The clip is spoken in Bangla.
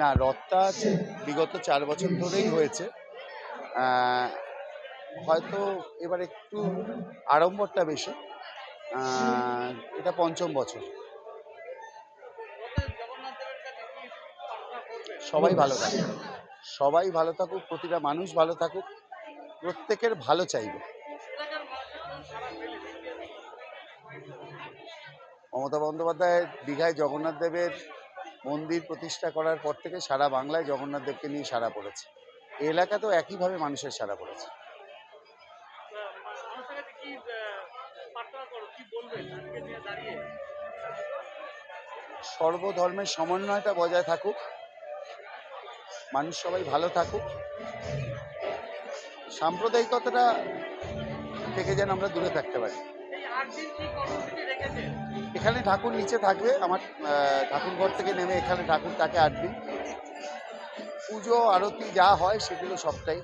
না, রথটা বিগত চার বছর ধরেই হয়েছে। হয়তো এবার একটু আড়ম্বরটা বেশি। এটা পঞ্চম বছর। সবাই ভালো থাকুক। সবাই ভালো থাকুক, প্রতিটা মানুষ ভালো থাকুক। প্রত্যেকের ভালো চাইবে। মমতা বন্দ্যোপাধ্যায় দীঘায় জগন্নাথ দেবের মন্দির প্রতিষ্ঠা করার পর থেকে সারা বাংলায় জগন্নাথ দেবকে নিয়ে সারা পড়েছে। এলাকাতেও একইভাবে মানুষের সারা পড়েছে। সর্বধর্মের সমন্বয়টা বজায় থাকুক, মানুষ সবাই ভালো থাকুক। সাম্প্রদায়িকতাটা থেকে যেন আমরা দূরে থাকতে পারি। এখানে ঠাকুর নিচে থাকবে আমার ঠাকুর ঘর থেকে নেমে এখানে ঠাকুর তাকে আট দিন পুজো, আরতি যা হয় সেগুলো সবটাই।